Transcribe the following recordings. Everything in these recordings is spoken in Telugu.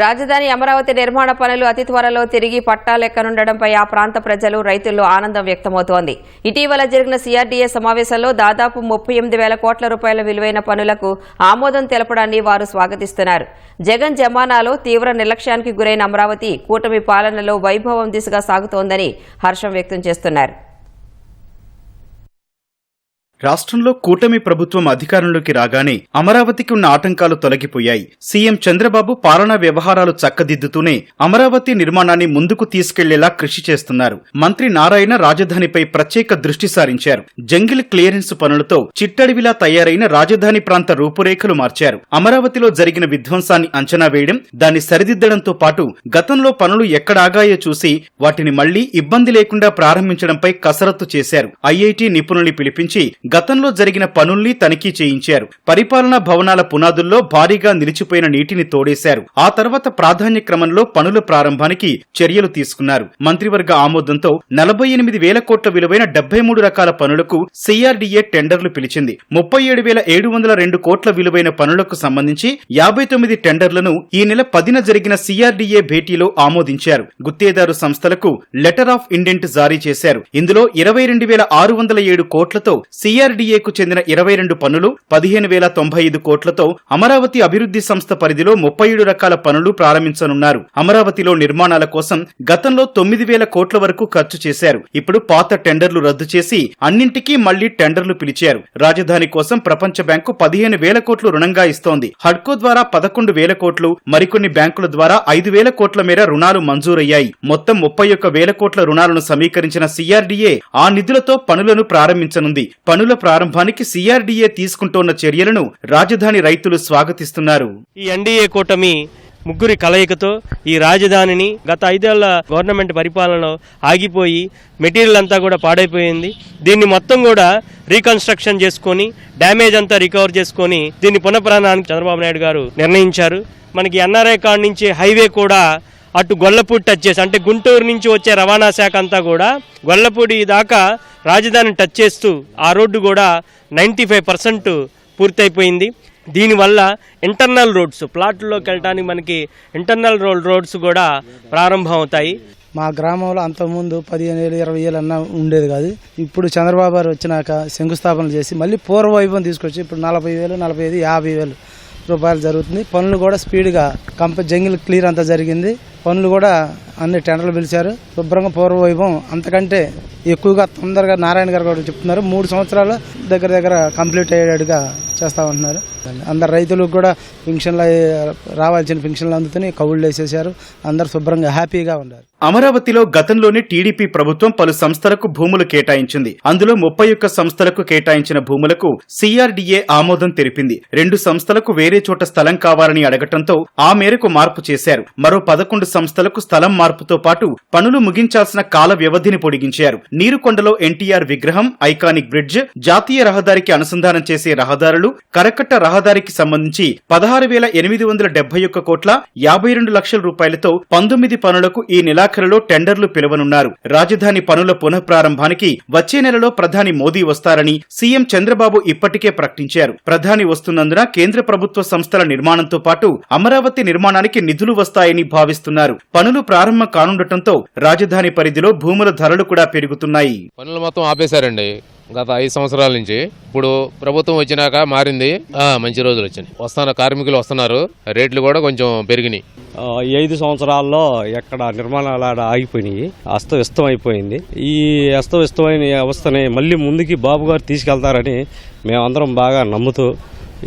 రాజధాని అమరావతి నిర్మాణ పనులు అతి త్వరలో తిరిగి పట్టాలెక్కనుండడంపై ఆ ప్రాంత ప్రజలు రైతుల్లో ఆనందం వ్యక్తమవుతోంది. ఇటీవల జరిగిన సీఆర్డీఏ సమావేశంలో దాదాపు ముప్పై ఎనిమిది వేల కోట్ల రూపాయల విలువైన పనులకు ఆమోదం తెలపడాన్ని వారు స్వాగతిస్తున్నారు. జగన్ జమానాలో తీవ్ర నిర్లక్ష్యానికి గురైన అమరావతి కూటమి పాలనలో వైభవం దిశగా సాగుతోందని హర్షం వ్యక్తం చేస్తున్నారు. రాష్ట్రంలో కూటమి ప్రభుత్వం అధికారంలోకి రాగానే అమరావతికి ఉన్న ఆటంకాలు తొలగిపోయాయి. సీఎం చంద్రబాబు పాలనా వ్యవహారాలు చక్కదిద్దుతూనే అమరావతి నిర్మాణాన్ని ముందుకు తీసుకెళ్ళేలా కృషి చేస్తున్నారు. మంత్రి నారాయణ రాజధానిపై ప్రత్యేక దృష్టి సారించారు. జంగిల్ క్లియరెన్స్ పనులతో చిట్టడివిలా తయారైన రాజధాని ప్రాంత రూపురేఖలు మార్చారు. అమరావతిలో జరిగిన విధ్వంసాన్ని అంచనా వేయడం దాన్ని సరిదిద్దడంతో పాటు గతంలో పనులు ఎక్కడాగాయో చూసి వాటిని మళ్ళీ ఇబ్బంది లేకుండా ప్రారంభించడంపై కసరత్తు చేశారు. ఐఐటి నిపుణుల్ని పిలిపించి గతంలో జరిగిన పనుల్ని తనిఖీ చేయించారు. పరిపాలనా భవనాల పునాదుల్లో భారీగా నిలిచిపోయిన నీటిని తోడేశారు. ఆ తర్వాత ప్రాధాన్య క్రమంలో పనుల ప్రారంభానికి చర్యలు తీసుకున్నారు. మంత్రివర్గ ఆమోదంతో నలభై ఎనిమిది వేల కోట్ల విలువైన డెబ్బై మూడు రకాల పనులకు సిఆర్డీఏ టెండర్లు పిలిచింది. ముప్పై ఏడు వేల ఏడు వందల రెండు కోట్ల విలువైన పనులకు సంబంధించి యాభై తొమ్మిది టెండర్లను ఈ నెల పదిన జరిగిన సిఆర్డీఏ భేటీలో ఆమోదించారు. గుత్తేదారు సంస్థలకు లెటర్ ఆఫ్ ఇండెంట్ జారీ చేశారు. ఇందులో ఇరవై రెండు వేల ఆరు వందల ఏడు కోట్లతో డిఆర్డీఏకు చెందిన ఇరవై రెండు పనులు పదిహేను వేల తొంభై ఐదు కోట్లతో అమరావతి అభివృద్ధి సంస్థ పరిధిలో ముప్పై ఏడు రకాల పనులు ప్రారంభించనున్నారు. అమరావతిలో నిర్మాణాల కోసం గతంలో తొమ్మిది వేల కోట్ల వరకు ఖర్చు చేశారు. ఇప్పుడు పాత టెండర్లు రద్దు చేసి అన్నింటికీ మళ్ళీ టెండర్లు పిలిచారు. రాజధాని కోసం ప్రపంచ బ్యాంకు పదిహేను వేల కోట్లు రుణంగా ఇస్తోంది. హడ్కో ద్వారా పదకొండు వేల కోట్లు మరికొన్ని బ్యాంకుల ద్వారా ఐదు వేల కోట్ల మేర రుణాలు మంజూరయ్యాయి. మొత్తం ముప్పై ఒక్క వేల కోట్ల రుణాలను సమీకరించిన సిఆర్డీఏ ఆ నిధులతో పనులను ప్రారంభించనుంది. పనుల ప్రారంభానికి సిఆర్డీఏ తీసుకుంటోన్న చర్యలను రాజధాని రైతులు స్వాగతిస్తున్నారు. ఈ ఎన్డీఏ కూటమి ముగ్గురి కలయికతో ఈ రాజధానిని గత ఐదేళ్ళ గవర్నమెంట్ పరిపాలనలో ఆగిపోయి మెటీరియల్ అంతా కూడా పాడైపోయింది. దీన్ని మొత్తం కూడా రీకన్స్ట్రక్షన్ చేసుకొని డ్యామేజ్ అంతా రికవర్ చేసుకొని దీన్ని పునఃప్రాణానికి చంద్రబాబు నాయుడు గారు నిర్ణయించారు. మనకి ఎన్ఆర్ఐ కార్డ్ నుంచి హైవే కూడా అటు గొల్లపూడి టచ్ చేసి అంటే గుంటూరు నుంచి వచ్చే రవాణా శాఖ అంతా కూడా గొల్లపూడి దాకా రాజధాని టచ్ చేస్తూ ఆ రోడ్డు కూడా నైంటీ ఫైవ్ పర్సెంట్ పూర్తయిపోయింది. దీనివల్ల ఇంటర్నల్ రోడ్స్ ప్లాట్లోకి వెళ్ళడానికి మనకి ఇంటర్నల్ రోడ్ రోడ్స్ కూడా ప్రారంభం అవుతాయి మా గ్రామంలో అంతకుముందు పదిహేను వేలు ఇరవై వేలు అన్న ఉండేది కాదు. ఇప్పుడు చంద్రబాబు గారు వచ్చినాక శంకుస్థాపన చేసి మళ్ళీ పూర్వవైభవం తీసుకొచ్చి ఇప్పుడు నలభై వేలు నలభై ఐదు యాభై వేలు రూపాయలు జరుగుతుంది. పనులు కూడా స్పీడ్గా కంప జంగిల్ క్లియర్ అంతా జరిగింది. పనులు కూడా అన్ని టెండర్లు పిలిచారు. శుభ్రంగా పూర్వవైభవం. అంతకంటే ఎక్కువగా తొందరగా నారాయణ గారు కూడా చెప్తున్నారు. మూడు సంవత్సరాలు దగ్గర దగ్గర కంప్లీట్ అయ్యేటట్టుగా చేస్తా ఉంటున్నారు. అందరు రైతులకు కూడా పింఛన్లు రావాల్సిన పింఛన్లు అందుతున్నాయి కవుళ్ళు వేసేసారు అందరు శుభ్రంగా హ్యాపీగా ఉన్నారు. అమరావతిలో గతంలోనే టీడీపీ ప్రభుత్వం పలు సంస్థలకు భూములు కేటాయించింది. అందులో ముప్పై ఒక్క సంస్థలకు కేటాయించిన భూములకు సిఆర్డీఏ ఆమోదం తెలిపింది. రెండు సంస్థలకు వేరే చోట స్థలం కావాలని అడగటంతో ఆ మేరకు మార్పు చేశారు. మరో పదకొండు సంస్థలకు స్థలం మార్పుతో పాటు పనులు ముగించాల్సిన కాల వ్యవధిని పొడిగించారు. నీరుకొండలో ఎన్టీఆర్ విగ్రహం ఐకానిక్ బ్రిడ్జ్ జాతీయ రహదారికి అనుసంధానం చేసే రహదారులు కరకట్ట రహదారికి సంబంధించి పదహారు వేల ఎనిమిది వందల డెబ్బై ఒక్క కోట్ల యాభై రెండు లక్షల రూపాయలతో పంతొమ్మిది పనులకు ఈ నెలాఖరులో టెండర్లు పిలవనున్నారు. రాజధాని పనుల పునఃప్రారంభానికి వచ్చే నెలలో ప్రధాని మోదీ వస్తారని సీఎం చంద్రబాబు ఇప్పటికే ప్రకటించారు. ప్రధాని వస్తున్నందున కేంద్ర ప్రభుత్వ సంస్థల నిర్మాణంతో పాటు అమరావతి నిర్మాణానికి నిధులు వస్తాయని భావిస్తున్నారు. పనులు ప్రారంభం కానుండటంతో రాజధాని పరిధిలో భూముల ధరలు కూడా పెరుగుతున్నాయి. పనులు మొత్తం ఆపేశారండి. గత ఐదు సంవత్సరాల నుంచి ఇప్పుడు ప్రభుత్వం వచ్చినాక మారింది. మంచి రోజులు వచ్చినాయి. వస్తున్న కార్మికులు వస్తున్నారు. రేట్లు కూడా కొంచెం పెరిగినాయి. ఈ ఐదు సంవత్సరాల్లో ఎక్కడ నిర్మాణాలు ఆడ ఆగిపోయినాయి. అస్తవ్యస్తం అయిపోయింది. ఈ అస్తవ్యస్తమైన అవస్థని మళ్ళీ ముందుకి బాబు గారు తీసుకెళ్తారని మేమందరం బాగా నమ్ముతూ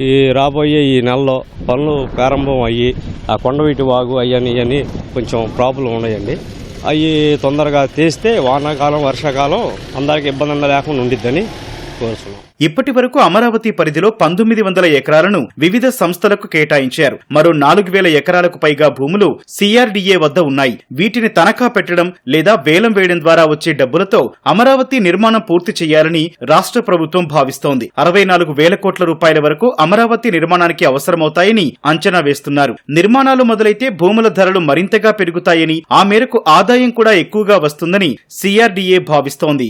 ఈ రాబోయే ఈ నెలలో పనులు ప్రారంభం అయ్యి ఆ కొండవీటి వాగు అయ్యని ఇవన్నీ కొంచెం ప్రాబ్లం ఉన్నాయండి. అవి తొందరగా తీస్తే వానాకాలం వర్షాకాలం అందరికి ఇబ్బంది లేకుండా ఉండిద్దని. కోరుతున్నాం ఇప్పటి వరకు అమరావతి పరిధిలో పంతొమ్మిది వందల ఎకరాలను వివిధ సంస్థలకు కేటాయించారు. మరో నాలుగు వేల ఎకరాలకు పైగా భూములు సిఆర్డీఏ వద్ద ఉన్నాయి. వీటిని తనఖా పెట్టడం లేదా వేలం వేయడం ద్వారా వచ్చే డబ్బులతో అమరావతి నిర్మాణం పూర్తి చేయాలని రాష్ట్ర ప్రభుత్వం భావిస్తోంది. అరవై నాలుగు వేల కోట్ల రూపాయల వరకు అమరావతి నిర్మాణానికి అవసరమవుతాయని అంచనా వేస్తున్నారు. నిర్మాణాలు మొదలైతే భూముల ధరలు మరింతగా పెరుగుతాయని ఆ మేరకు ఆదాయం కూడా ఎక్కువగా వస్తుందని సిఆర్డీఏ భావిస్తోంది.